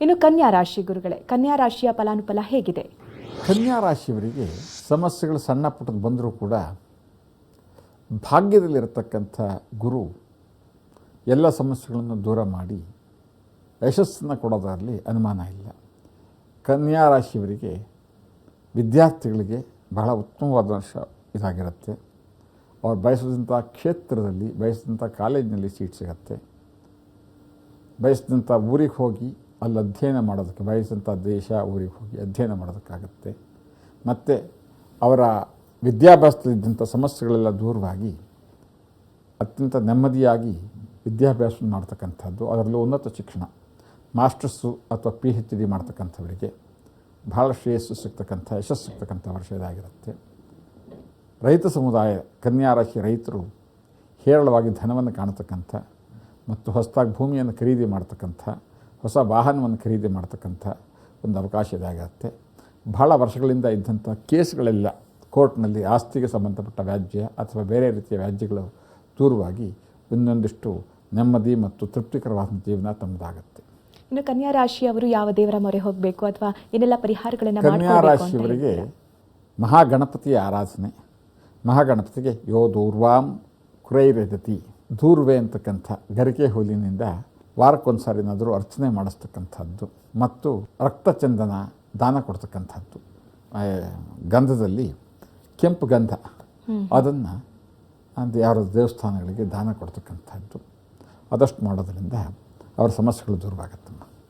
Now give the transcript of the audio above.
ಇನ್ನು ಕನ್ಯಾ ರಾಶಿ ಗುರುಗಳೇ, ಕನ್ಯಾ ರಾಶಿಯ ಫಲಾನುಫಲ ಹೇಗಿದೆ? ಕನ್ಯಾ ರಾಶಿಯವರಿಗೆ ಸಮಸ್ಯೆಗಳು ಸಣ್ಣ ಪುಟ್ಟದ್ದು ಬಂದರೂ ಕೂಡ ಭಾಗ್ಯದಲ್ಲಿರತಕ್ಕಂಥ ಗುರು ಎಲ್ಲ ಸಮಸ್ಯೆಗಳನ್ನು ದೂರ ಮಾಡಿ ಯಶಸ್ಸನ್ನು ಕೊಡೋದರಲ್ಲಿ ಅನುಮಾನ ಇಲ್ಲ. ಕನ್ಯಾ ರಾಶಿಯವರಿಗೆ ವಿದ್ಯಾರ್ಥಿಗಳಿಗೆ ಬಹಳ ಉತ್ತಮವಾದ ವರ್ಷ ಇದಾಗಿರುತ್ತೆ. ಅವ್ರು ಬಯಸಿದಂಥ ಕ್ಷೇತ್ರದಲ್ಲಿ, ಬಯಸಿದಂಥ ಕಾಲೇಜಿನಲ್ಲಿ ಸೀಟ್ ಸಿಗತ್ತೆ. ಬಯಸಿದಂಥ ಊರಿಗೆ ಹೋಗಿ ಅಲ್ಲಿ ಅಧ್ಯಯನ ಮಾಡೋದಕ್ಕೆ, ಬಯಸಿದಂಥ ದೇಶ ಊರಿಗೆ ಹೋಗಿ ಅಧ್ಯಯನ ಮಾಡೋದಕ್ಕಾಗುತ್ತೆ. ಮತ್ತು ಅವರ ವಿದ್ಯಾಭ್ಯಾಸದಲ್ಲಿದ್ದಂಥ ಸಮಸ್ಯೆಗಳೆಲ್ಲ ದೂರವಾಗಿ ಅತ್ಯಂತ ನೆಮ್ಮದಿಯಾಗಿ ವಿದ್ಯಾಭ್ಯಾಸ ಮಾಡ್ತಕ್ಕಂಥದ್ದು, ಅದರಲ್ಲೂ ಉನ್ನತ ಶಿಕ್ಷಣ, ಮಾಸ್ಟರ್ಸು ಅಥವಾ ಪಿ ಹೆಚ್ ಡಿ ಮಾಡ್ತಕ್ಕಂಥವರಿಗೆ ಭಾಳ ಶ್ರೇಯಸ್ಸು ಸಿಗ್ತಕ್ಕಂಥ, ಯಶಸ್ಸು ಸಿಗ್ತಕ್ಕಂಥ ವರ್ಷ ಇದಾಗಿರುತ್ತೆ. ರೈತ ಸಮುದಾಯ ಕನ್ಯಾ ರಾಶಿ ರೈತರು ಹೇರಳವಾಗಿ ಧನವನ್ನು ಕಾಣತಕ್ಕಂಥ ಮತ್ತು ಹೊಸದಾಗಿ ಭೂಮಿಯನ್ನು ಖರೀದಿ ಮಾಡ್ತಕ್ಕಂಥ ಹೊಸ ವಾಹನವನ್ನು ಖರೀದಿ ಮಾಡ್ತಕ್ಕಂಥ ಒಂದು ಅವಕಾಶ ಇದಾಗತ್ತೆ. ಬಹಳ ವರ್ಷಗಳಿಂದ ಇದ್ದಂಥ ಕೇಸ್ಗಳೆಲ್ಲ ಕೋರ್ಟ್ನಲ್ಲಿ ಆಸ್ತಿಗೆ ಸಂಬಂಧಪಟ್ಟ ವ್ಯಾಜ್ಯ ಅಥವಾ ಬೇರೆ ರೀತಿಯ ವ್ಯಾಜ್ಯಗಳು ದೂರವಾಗಿ ಇನ್ನೊಂದಿಷ್ಟು ನೆಮ್ಮದಿ ಮತ್ತು ತೃಪ್ತಿಕರವಾದ ಜೀವನ ತಮ್ಮದಾಗುತ್ತೆ. ಇನ್ನು ಕನ್ಯಾ ರಾಶಿಯವರು ಯಾವ ದೇವರ ಮೊರೆ ಹೋಗಬೇಕು ಅಥವಾ ಏನೆಲ್ಲ ಪರಿಹಾರಗಳನ್ನು ಕನ್ಯಾ ರಾಶಿಯವರಿಗೆ? ಮಹಾಗಣಪತಿಯ ಆರಾಧನೆ. ಮಹಾಗಣಪತಿಗೆ ಯೋ ದೂರ್ವಾಂ ಕ್ರೈರದತಿ ದೂರ್ವೆ ಅಂತಕ್ಕಂಥ ಗರಿಕೆ ಹುಲಿನಿಂದ ವಾರಕ್ಕೊಂದು ಸಾರಿನಾದರೂ ಅರ್ಚನೆ ಮಾಡಿಸ್ತಕ್ಕಂಥದ್ದು ಮತ್ತು ರಕ್ತಚಂದನ ದಾನ ಕೊಡ್ತಕ್ಕಂಥದ್ದು. ಗಂಧದಲ್ಲಿ ಕೆಂಪು ಗಂಧ. ಅದನ್ನು ಅದು ಯಾರ ದೇವಸ್ಥಾನಗಳಿಗೆ ದಾನ ಕೊಡ್ತಕ್ಕಂಥದ್ದು. ಅದಷ್ಟು ಮಾಡೋದರಿಂದ ಅವರ ಸಮಸ್ಯೆಗಳು ದೂರವಾಗುತ್ತಮ್ಮ